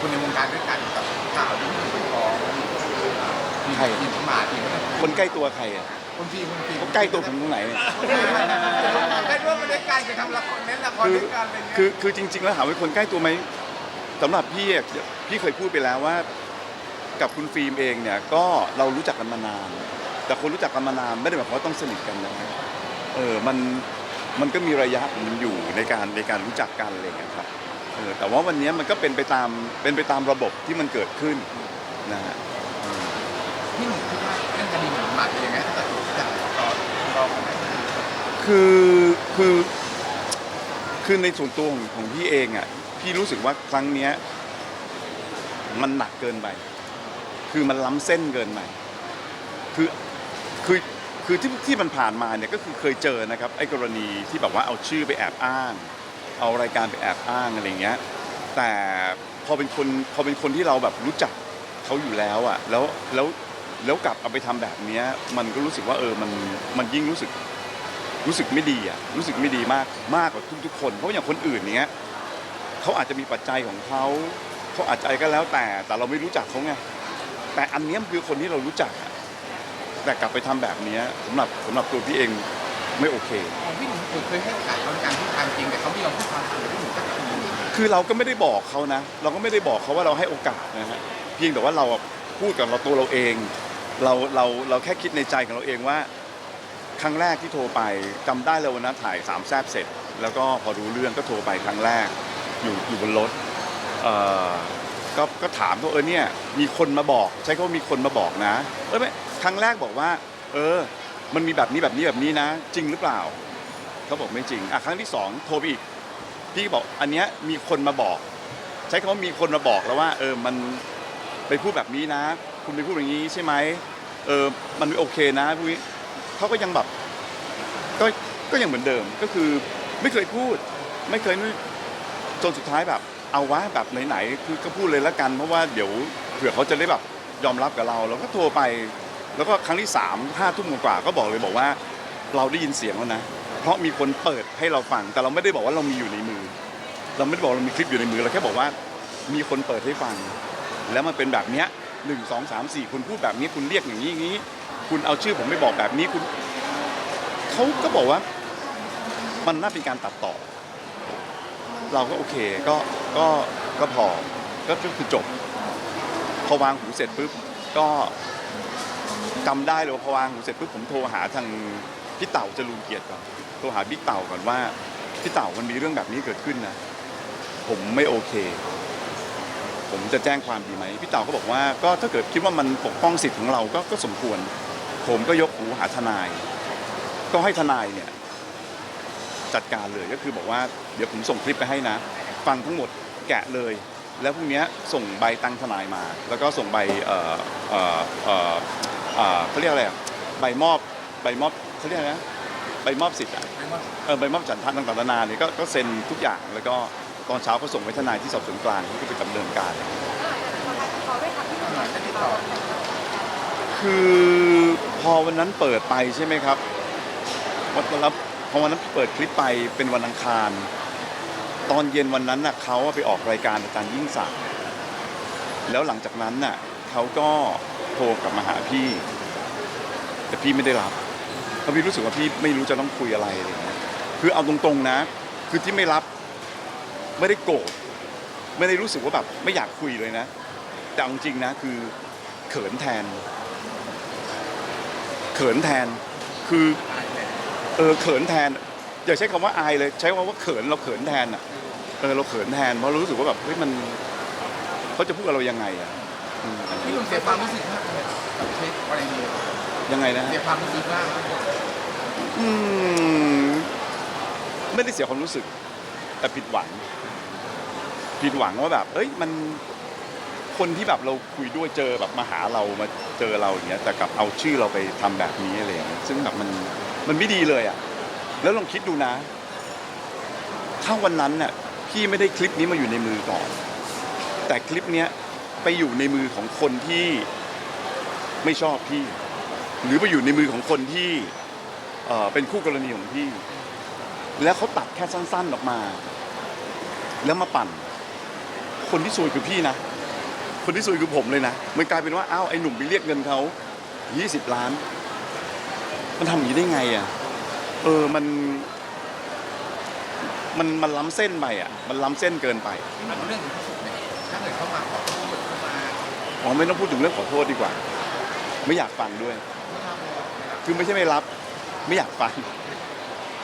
คนในวงการด้วยกันกับข่าวที่มีคนฟ้องใคร ทีมหมาทีมคนใกล้ตัวใครอะคนทีมคนทีมเขาใกล้ตัวผมตรงไหนเนี่ยได้ร่วมมาด้วยกันจะทำละครเน้นละครคือด้วยกันอะไรเงี้ยคือคือจริง ๆ แล้วถามว่าคนใกล้ตัวไหมสำหรับพี่อะพี่เคยพูดไปแล้วว่า กับคุณฟิล์มเองเนี่ยก็เรารู้จักกันมานาน แต่คนรู้จักกันมานานไม่ได้หมายความว่าต้องสนิทกันนะเออมันมันก็มีระยะของมันอยู่ในการในการรู้จักกันอะไรอย่างเงี้ยครับ เออแต่ว่าวันนี้มันก็เป็นไปตามเป็นไปตามระบบที่มันเกิดขึ้นนะฮะพี่หนุ่มคิดว่าเรื่องคดีหมาจะยังไงถ้าเกิดถูกจับต่อรองกันไหมคือคือคือในส่วนตัวของของพี่เองอะพี่รู้สึกว่าครั้งเนี้ยมันหนักเกินไป คือมันล้ำเส้นเกินไปคือคือคือที่ที่มันผ่านมาเนี่ยก็คือเคยเจอนะครับไอ้กรณีที่แบบว่าเอาชื่อไปแอบอ้าง เอารายการไปแอบอ้างอะไรเงี้ยแต่พอเป็นคนพอเป็นคนที่เราแบบรู้จักเขาอยู่แล้วอะแล้วแล้วแล้วกลับเอาไปทำแบบเนี้ยมันก็รู้สึกว่าเออมันมันยิ่งรู้สึกรู้สึกไม่ดีอะรู้สึกไม่ดีมากมากกว่าทุกๆคน เพราะอย่างคนอื่นเนี้ยเขาอาจจะมีปัจจัยของเขาเขาอาจจะอะไรก็แล้วแต่แต่เราไม่รู้จักเขาไงแต่อันเนี้ยมันคือคนที่เรารู้จักแต่กลับไปทำแบบเนี้ยสำหรับสำหรับตัวพี่เอง ไม่โอเคของพี่หนุ่มเคยให้โอกาสเขาในการพูดความจริงแต่เขาไม่ยอมพูดความจริงพี่หนุ่มก็คือคือเราก็ไม่ได้บอกเขานะ เราก็ไม่ได้บอกเขาว่าเราให้โอกาสนะฮะเพียงแต่ว่าเราอะพูดกับเราตัวเราเอง เราเราเราแค่คิดในใจของเราเองว่า ครั้งแรกที่โทรไปจำได้เลยวันนั้นถ่ายสามแซบเสร็จ แล้วก็พอรู้เรื่องก็โทรไปครั้งแรก อยู่อยู่บนรถเอ่อก็ก็ถามเขาเออเนี่ยมีคนมาบอก ใช้คำว่ามีคนมาบอกนะเออไม่ครั้งแรกบอกว่า เออ มันมีแบบนี้แบบนี้แบบนี้นะ จริงหรือเปล่าเขาบอกไม่จริงอะครั้งที่สองโทรไปอีกพี่บอกอันเนี้ยมีคนมาบอก ใช้คำว่ามีคนมาบอกแล้วว่า เออมันไปพูดแบบนี้นะ คุณไปพูดอย่างนี้ใช่ไหมเออมันไม่โอเคนะพวกนี้เขาก็ยังแบบก็ก็ยังเหมือนเดิมก็คือไม่เคยพูด ไม่เคยนู่นจนสุดท้ายแบบ เอาวะแบบไหนๆคือก็พูดเลยละกัน เพราะว่าเดี๋ยวเผื่อเขาจะได้แบบยอมรับกับเราเราก็โทรไป แล้วก็ครั้งที่สามห้าทุ่มกว่าก็บอกเลยบอกว่า เราได้ยินเสียงแล้วนะ เพราะมีคนเปิดให้เราฟัง แต่เราไม่ได้บอกว่าเรามีอยู่ในมือ เราไม่ได้บอกเรามีคลิปอยู่ในมือเราแค่บอกว่ามีคนเปิดให้ฟัง แล้วมันเป็นแบบเนี้ยหนึ่งสองสามสี่คุณพูดแบบนี้คุณเรียกอย่างนี้อย่างนี้ คุณเอาชื่อผมไม่บอกแบบนี้คุณเขาก็บอกว่ามันน่าเป็นการตัดต่อ เราก็โอเคก็ก็ก็พอก็คือจบพอวางหูเสร็จปุ๊บก็ จำได้เลยว่าพอวางหูเสร็จปุ๊บผมโทรหาทางพี่เต่าจรูนเกียรติก่อนโทรหาบิ๊กเต่าก่อนว่าพี่เต่ามันมีเรื่องแบบนี้เกิดขึ้นนะผมไม่โอเค ผมจะแจ้งความดีไหมพี่เต่าก็บอกว่าก็ถ้าเกิดคิดว่ามันปกป้องสิทธิ์ของเราก็ก็สมควร ผมก็ยกหูหาทนาย ก็ให้ทนายเนี่ยจัดการเลยก็คือบอกว่าเดี๋ยวผมส่งคลิปไปให้นะ ฟังทั้งหมดแกะเลย แล้วพรุ่งนี้ส่งใบตั้งทนายมา แล้วก็ส่งใบเอ่อเอ่อเอ่อ อ่อเขาเรียกอะไรอะใบมอบใบมอบเขาเรียกอะไรนะใบมอบสิทธิ์อะไม่ว่าเออใบมอบฉันทะต่างๆนานาเนี่ยก็ก็เซ็นทุกอย่างแล้วก็ตอนเช้าก็ส่งไปทนายที่สอบสวนกลางที่ก็ไปดำเนินการเขาได้ทำที่หน่วยจะติดต่อคือพอวันนั้นเปิดไปใช่ไหมครับวันแล้วพอวันนั้นเปิดคลิปไปเป็นวันอังคาร ตอนเย็นวันนั้นน่ะเขาอะไปออกรายการอาจารย์ยิ่งศักดิ์แล้วหลังจากนั้นน่ะเขาก็ โทรกลับมาหาพี่ แต่พี่ไม่ได้รับเพราะพี่รู้สึกว่าพี่ไม่รู้จะต้องคุยอะไรอะไรอย่างเงี้ยคือเอาตรงๆนะ คือที่ไม่รับไม่ได้โกรธไม่ได้รู้สึกว่าแบบไม่อยากคุยเลยนะ แต่เอาจริงๆนะคือเขินแทน เขินแทนคือเออเขินแทนอย่าใช้คำว่าอายเลย ใช้คำว่าเขินเราเขินแทนอะเออเราเขินแทนเพราะรู้สึกว่าแบบเฮ้ยมันเขาจะพูดกับเรายังไงอะ พี่หนุ่มเสียความรู้สึกมากเลยกับเทปอะไรนี้ยังไงนะฮะเสียความรู้สึกมากอืมไม่ได้เสียความรู้สึก แต่ผิดหวัง ผิดหวังว่าแบบ เอ้ยมันคนที่แบบเราคุยด้วยเจอแบบมาหาเรามาเจอเราอย่างเงี้ยแต่กลับเอาชื่อเราไปทำแบบนี้อะไรอย่างเงี้ยซึ่งแบบมันมันไม่ดีเลยอะ แล้วลองคิดดูนะ ถ้าวันนั้นน่ะพี่ไม่ได้คลิปนี้มาอยู่ในมือก่อน แต่คลิปเนี้ย ไปอยู่ในมือของคนที่ไม่ชอบพี่ หรือไปอยู่ในมือของคนที่เอ่อเป็นคู่กรณีของพี่ แล้วเขาตัดแค่สั้นๆออกมา แล้วมาปั่น คนที่ซวยคือพี่นะ คนที่ซวยคือผมเลยนะมันกลายเป็นว่าอ้าวไอ้หนุ่มไปเรียกเงินเขา20 ล้าน มันทำอย่างนี้ได้ไงอะเออมัน มันมันล้ำเส้นไปอะ มันล้ำเส้นเกินไป มันเรื่องถึงที่สุดเนี่ยถ้าเกิดเขามาขอโทษ อ๋อไม่ต้องพูดถึงเรื่องขอโทษดีกว่า ไม่อยากฟังด้วย คือไม่ใช่ไม่รับ ไม่อยากฟัง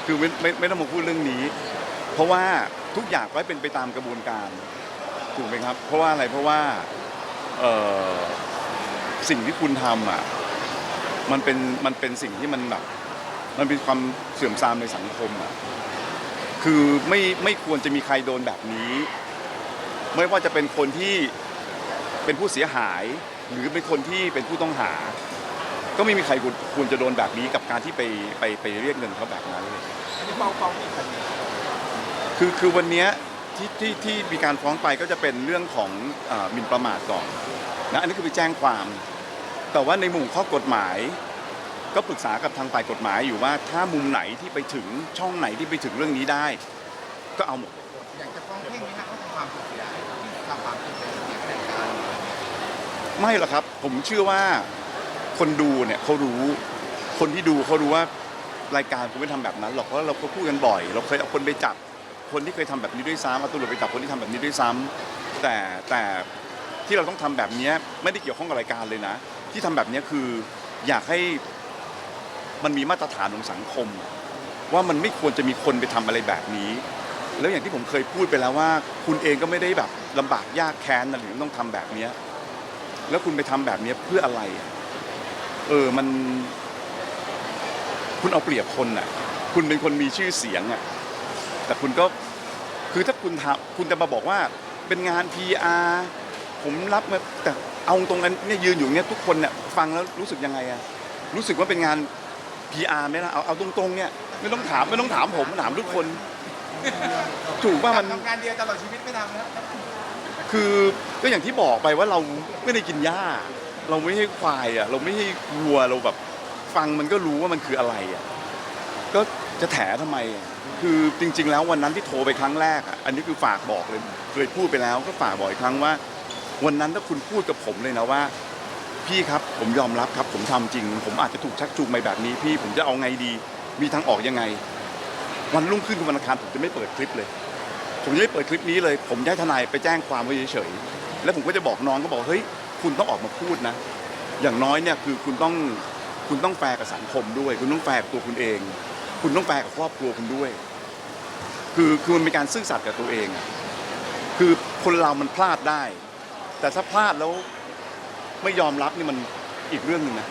คือไม่ไม่ไม่ต้องมาพูดเรื่องนี้ เพราะว่าทุกอย่างไว้เป็นไปตามกระบวนการถูกไหมครับ เพราะว่าอะไรเพราะว่าเอ่อสิ่งที่คุณทำอะมันเป็นมันเป็นสิ่งที่มันแบบมันเป็นความเสื่อมทรามในสังคมอะคือไม่ไม่ควรจะมีใครโดนแบบนี้ ไม่ว่าจะเป็นคนที่ เป็นผู้เสียหาย หรือเป็นคนที่เป็นผู้ต้องหา ก็ไม่มีใครควรควรจะโดนแบบนี้กับการที่ไปไปไปเรียกเงินเขาแบบนั้นเลยอันนี้ฟ้องฟ้องอีกคดีคือคือวันเนี้ยที่ที่ที่มีการฟ้องไปก็จะเป็นเรื่องของเออหมิ่นประมาทก่อนนะอันนี้คือไปแจ้งความ แต่ว่าในมุมข้อกฎหมาย ก็ปรึกษากับทางฝ่ายกฎหมายอยู่ว่าถ้ามุมไหนที่ไปถึงช่องไหนที่ไปถึงเรื่องนี้ได้ ก็เอาหมด อยากจะฟ้องเพ่งไหมฮะเขาทำความผิดเสียหายที่ทำความผิดในเสียงในการ ไม่หรอกครับ ผมเชื่อว่าคนดูเนี่ยเขารู้ คนที่ดูเขารู้ว่ารายการคุณไม่ทำแบบนั้นหรอกเพราะเราก็พูดกันบ่อย เราเคยเอาคนไปจับคนที่เคยทำแบบนี้ด้วยซ้ำเอาตำรวจไปจับคนที่ทำแบบนี้ด้วยซ้ำแต่แต่ที่เราต้องทำแบบนี้ไม่ได้เกี่ยวข้องกับรายการเลยนะ ที่ทำแบบนี้คืออยากให้มันมีมาตรฐานของสังคม ว่ามันไม่ควรจะมีคนไปทำอะไรแบบนี้ แล้วอย่างที่ผมเคยพูดไปแล้วว่า คุณเองก็ไม่ได้แบบลำบากยากแค้นนะหรือต้องทำแบบเนี้ แล้วคุณไปทำแบบนี้เพื่ออะไร เออมัน คุณเอาเปรียบคนอะ คุณเป็นคนมีชื่อเสียงอะ แต่คุณก็คือถ้าคุณทำคุณจะมาบอกว่าเป็นงาน PR ผมรับมาแต่เอาตรงนั้นเนี่ยยืนอยู่เนี่ยทุกคนเนี่ยฟังแล้วรู้สึกยังไงอะรู้สึกว่าเป็นงาน PR ไหมล่ะเอาเอาตรงๆเนี่ยไม่ต้องถามไม่ต้องถามผมถามทุกคน ถูกป่ะมันทำงานเดียวตลอดชีวิตไม่ทำนะ คือก็อย่างที่บอกไปว่าเราไม่ได้กินหญ้า เราไม่ใช่ควายอะเราไม่ใช่วัวเราแบบฟังมันก็รู้ว่ามันคืออะไรอะก็จะแถทำไมอะคือจริง ๆ แล้ววันนั้นที่โทรไปครั้งแรกอะอันนี้คือฝากบอกเลยเคยพูดไปแล้วก็ฝากบอกอีกครั้งว่า วันนั้นถ้าคุณพูดกับผมเลยนะว่า พี่ครับผมยอมรับครับ ผมทำจริง ผมอาจจะถูกชักจูงไปแบบนี้พี่ผมจะเอาไงดี มีทางออกยังไง วันรุ่งขึ้นวันอังคารผมจะไม่เปิดคลิปเลย ผมจะไม่เปิดคลิปนี้เลย ผมจะให้ทนายไปแจ้งความไว้เฉยๆแล้วผมก็จะบอกน้องก็บอกเฮ้ยคุณต้องออกมาพูดนะ อย่างน้อยเนี่ยคือคุณต้องคุณต้องแฟร์กับสังคมด้วย คุณต้องแฟร์กับตัวคุณเอง คุณต้องแฟร์กับครอบครัวคุณด้วย คือคือมันเป็นการซื่อสัตย์กับตัวเองอะคือคนเรามันพลาดได้ แต่ถ้าพลาดแล้วไม่ยอมรับนี่มันอีกเรื่องหนึ่งนะ